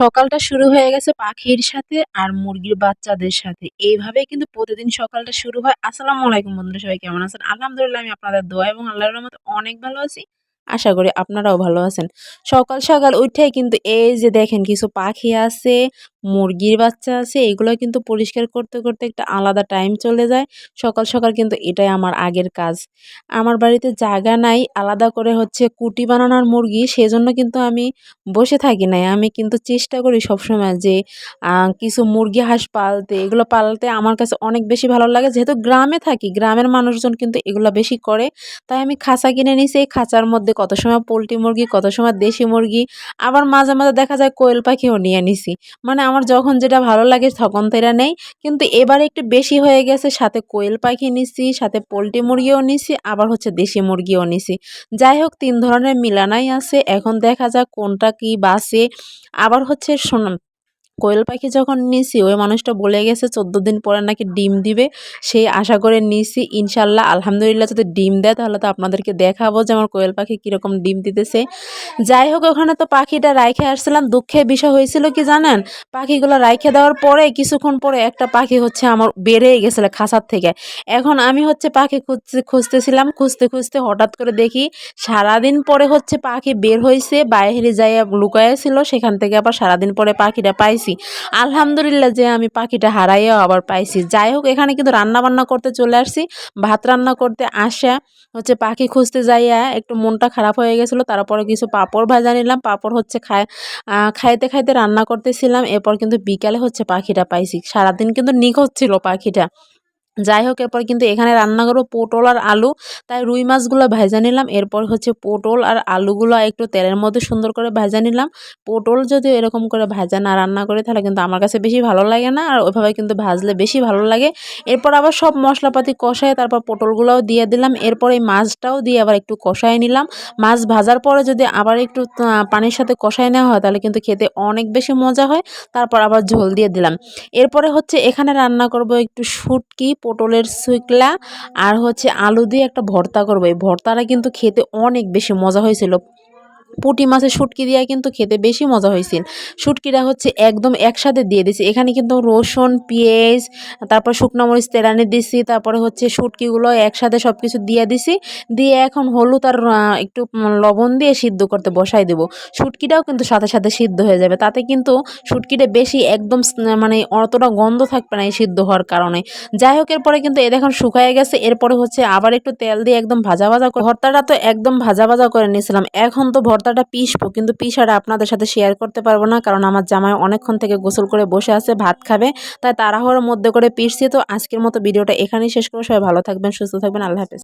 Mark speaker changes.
Speaker 1: সকালটা শুরু হয়ে গেছে পাখির সাথে আর মুরগির বাচ্চাদের সাথে। এইভাবে কিন্তু প্রতিদিন সকালটা শুরু হয়। আসসালামু আলাইকুম বন্ধুরা, সবাই কেমন আছেন? আলহামদুলিল্লাহ, আমি আপনাদের দোয়া এবং আল্লাহর রহমতে অনেক ভালো আছি। আশা করি আপনারাও ভালো আছেন। সকাল সকাল উঠে কিন্তু এই যে দেখেন কিছু পাখি আছে মুরগির বাচ্চা আছে, এগুলো কিন্তু পরিষ্কার করতে করতে একটা আলাদা টাইম চলে যায়। সকাল সকাল কিন্তু এটাই আমার আগের কাজ। আমার বাড়িতে জায়গা নাই, আলাদা করে হচ্ছে কুটি বানানোর মুরগি, সেজন্য কিন্তু আমি বসে থাকি নাই। আমি কিন্তু চেষ্টা করি সবসময় যে কিছু মুরগি হাঁস পালতে, এগুলো পালতে আমার কাছে অনেক বেশি ভালো লাগে। যেহেতু গ্রামে থাকি, গ্রামের মানুষজন কিন্তু এগুলো বেশি করে, তাই আমি খাঁচা কিনে নিছি। এই খাঁচার মধ্যে কত সময় পোলট্রি মুরগি, কত সময় দেশি মুরগি, আবার মাঝে মাঝে দেখা যায় কোয়েল পাখিও নিয়ে নিছি। মানে আমার যখন যেটা ভালো লাগে তখন তো তেরা নেই। কিন্তু এবার একটু বেশি হয়ে গেছে, সাথে কোয়েল পাখি নিছি, সাথে পোলট্রি মুরগিও নিছি, আবার হচ্ছে দেশি মুরগিও নিছি। যাই হোক, তিন ধরনের মিলানাই আছে, এখন দেখা যাক কোনটা কি বাসে। আবার হচ্ছে শোনান কোয়েল পাখি যখন নিছি, ওই মানুষটা বলে গেছে, চোদ্দ দিন পরে নাকি ডিম দিবে। সেই আশা করে নিছি, ইনশাল্লাহ, আলহামদুলিল্লাহ, যদি ডিম দেয়, তাহলে তো আপনাদেরকে দেখাবো যে আমার কোয়েল পাখি কীরকম ডিম দিতেছে। যাই হোক, ওখানে তো পাখিটা রাইখে আসছিলাম। দুঃখের বিষয় হয়েছিল কি জানেন? পাখিগুলো রাইখে দেওয়ার পরে, কিছুক্ষণ পরে একটা পাখি হচ্ছে আমার বেড়ে গেছিল খাসার থেকে। এখন আমি হচ্ছে পাখি খুঁজতে, খুঁজতেছিলাম, খুঁজতে খুঁজতে হঠাৎ করে দেখি সারাদিন পরে হচ্ছে পাখি বের হয়েছে বাইরে যাইয়া লুকাইছিল সেখান থেকে আবার সারাদিন পরে পাখিটা পাইছি। পাইছি। আলহামদুলিল্লাহ যে আমি পাখিটা হারাইয়াও আবার পাইছি। যাই হোক এখানে কিন্তু রান্না বান্না করতে চলে আসছি। ভাত রান্না করতে আসা, হচ্ছে পাখি খুঁজতে যাইয়া একটু মনটা খারাপ হয়ে গেছিল, তারপরে কিছু পাঁপড় ভাজা নিলাম। পাঁপড় হচ্ছে খায় খাইতে খাইতে রান্না করতেছিলাম। এরপর কিন্তু বিকালে হচ্ছে পাখিটা পাইছি। সারাদিন কিন্তু নিখোঁজ ছিল পাখিটা। যাই হোক এরপর কিন্তু এখানে রান্না করব পটল আর আলু। তাই রুই মাছগুলো ভেজা নিলাম। এরপর হচ্ছে পটল আর আলুগুলো একটু তেলের মধ্যে সুন্দর করে ভেজা নিলাম। পটল যদি এরকম করে ভাজা না রান্না করে, তাহলে কিন্তু আমার কাছে বেশি ভালো লাগে না আর ওইভাবে কিন্তু ভাজলে বেশি ভালো লাগে। এরপর আবার সব মশলাপাতি কষায় তারপর পটলগুলোও দিয়ে দিলাম। এরপর এই মাছটাও দিয়ে আবার একটু কষায় নিলাম। মাছ ভাজার পরে যদি আবার একটু পানির সাথে কষায় নেওয়া হয়, তাহলে কিন্তু খেতে অনেক বেশি মজা হয়। তারপর আবার ঝোল দিয়ে দিলাম। এরপরে হচ্ছে এখানে রান্না করব একটু শুটকি পটলের শুকলা আর হচ্ছে আলু দিয়ে একটা ভর্তা করব। এই ভর্তাটা কিন্তু খেতে অনেক বেশি মজা হয়েছিল। পুঁটি মাছের শুটকি দিয়ে কিন্তু খেতে বেশি মজা হয়েছিল। শুটকিটা হচ্ছে একদম একসাথে দিয়ে দিছি এখানে কিন্তু রসুন, পেঁয়াজ, তারপর শুকনো মরিচ তেরানি দিছি তারপরে হচ্ছে শুটকিগুলো একসাথে সব কিছু দিয়ে দিছি দিয়ে এখন হলুদ আর একটু লবণ দিয়ে সিদ্ধ করতে বসাই দেবো। শুটকিটাও কিন্তু সাথে সাথে সিদ্ধ হয়ে যাবে। তাতে কিন্তু শুটকিটা বেশি একদম মানে অতটা গন্ধ থাকবে না এই সিদ্ধ হওয়ার কারণে। যাই হোক, এরপরে কিন্তু এ দেখুন শুকায় গেছে। এরপরে হচ্ছে আবার একটু তেল দিয়ে একদম ভাজা ভাজা ভর্তাটা তো একদম ভাজা ভাজা করে নিয়েছিলাম। এখন তো ভর্তা ভর্তাটা পিসবো, কিন্তু পিসাটা আপনাদের সাথে শেয়ার করতে পারব না, কারণ আমার জামাই অনেকক্ষণ থেকে গোসল করে বসে আছে, ভাত খাবে, তাই তাড়াহুড়োর মধ্যে করে পিসছি। তো আজকের মতো ভিডিওটা এখানেই শেষ করে সবাই ভালো থাকবেন, সুস্থ থাকবেন, আল্লাহ হাফেজ।